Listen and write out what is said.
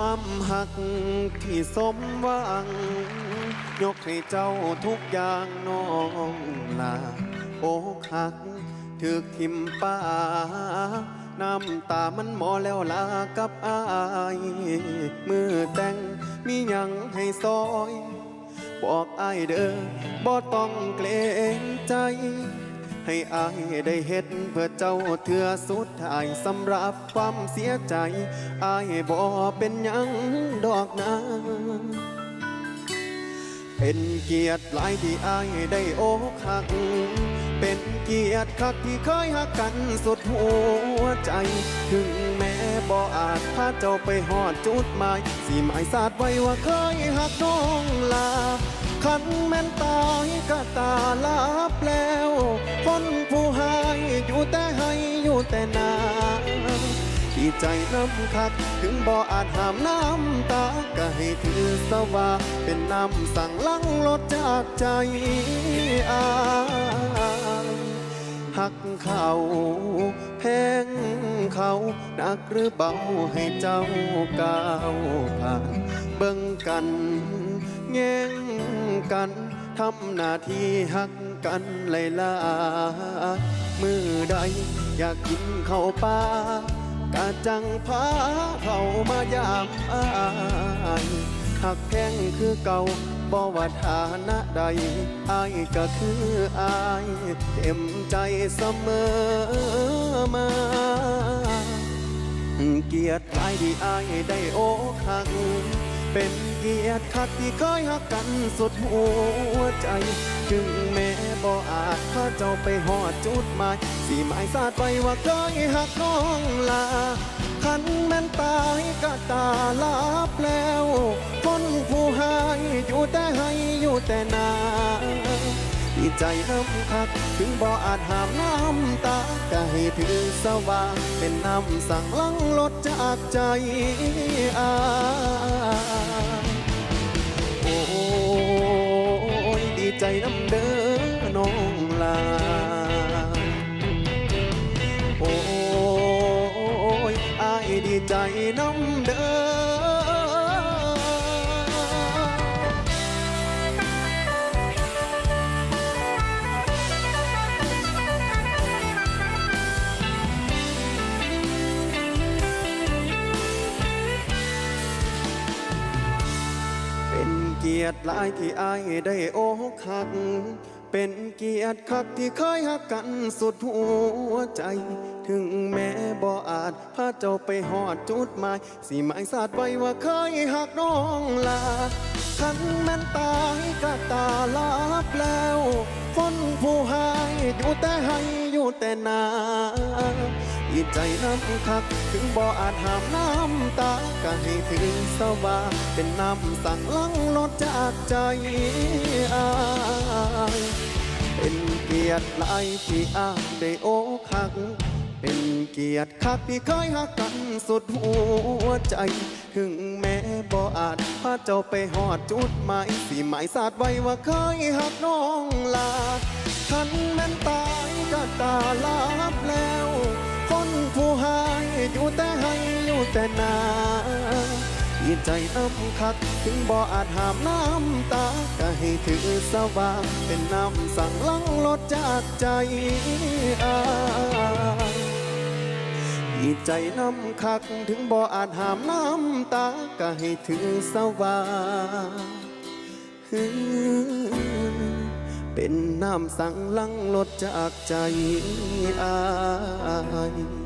ความหักที่สมหวัง ยกให้เจ้าทุกอย่างน้องลาโอกหักถึกทิมป้า น้ำตามันหมอแล้วลากับอาย มือแต่งมียังให้ซอย บอกอายเด้อบ่ต้องเกรงใจ ให้อายได้เฮ็ดเพื่อเจ้าเถื่อสุดท้ายสำหรับความเสียใจอายบ่เป็นหยังดอกนะเป็นเกียรติหลายที่อายได้โอกหัก เป็นเกียรติคักที่เคยหักกันสุดหัวใจ ถึงแม้บ่อาจพาเจ้าไปหอดจุดหมาย สิหมายสาดไว้ว่าเคยหักน้องลา คันแม่นตายก็ตาลาบแล้วคนผู้หายอยู่แต่ให้อยู่แต่นาดีใจน้ำคักถึงบ่ออาจหามน้ำตา ก็ให้ถือสว่า เป็นน้ำสั่งลังลดจากใจอาหักเขาแพงเขานักหรือเบาให้เจ้าก้าวผ่านเบิ่งกันแง่ง กันทำหน้าที่หักกันไล่ลามือใดอยากกินข้าวปลากะจังพาเข้ามายามอายหักแพงคือเก่าบ่ว่าฐานะใดอายก็คืออายเต็มใจเสมอมาเกียรติหลายที่อายได้โอกหัก เป็นเกียรติคักที่เคยหักกันสุดหัวใจ ถึงแม้บ่อาจพาเจ้าไปหอดจุดหมายสีหมายสาดไปว่าเคยหักน้องลาคันแม่นตายก็ตาลาบแล้วคนผู้หายอยู่แต่ให้อยู่แต่นาดีใจน้ำคัก ถึงบ่อาจหามน้ำตาก็ให้ถือสว่าเป็นน้ำสั่งลังลดจากใจอายโอ้ยดีใจน้ำเด้อน้องลา โอ้ยอายดีใจน้ำ กียรติหลายที่อายได้โอกหัก เป็นเกียรติคักที่เคยหักกันสุดหัวใจ ถึงแม้บ่อาจพาเจ้าไปหอดจุดหมายสิหมายสาดไว้ว่าเคยหักน้องลาคันแม่นตายก็ตาลาบแล้ว คนผู้หายอยู่แต่ให้อยู่แต่นา ดีใจน้ำคัก ถึงบ่ออาจหามน้ำตาก็ให้ถือสว่าเป็นน้ำสั่งลังลดจากใจอายเป็นเกียรติหลายที่อายได้โอกหัก เป็นเกียรติคักที่เคยหักกันสุดหัวใจ ถึงแม้บ่อาจพาเจ้าไปหอดจุดหมายสิหมายสาดไว้ว่าเคยหักน้องลาคันแม่นตายก็ตาลา อยู่แต่นาดีใจน้ำคักถึงบ่ออาจหามน้ำตาก็ให้ถือสว่าเป็นน้ำสั่งลังลดจากใจอายีใจน้ำคักถึงบ่ออาจหามน้ำตาก็ให้ถือสว่าเป็นน้ำสั่งลังลดจากใจอาย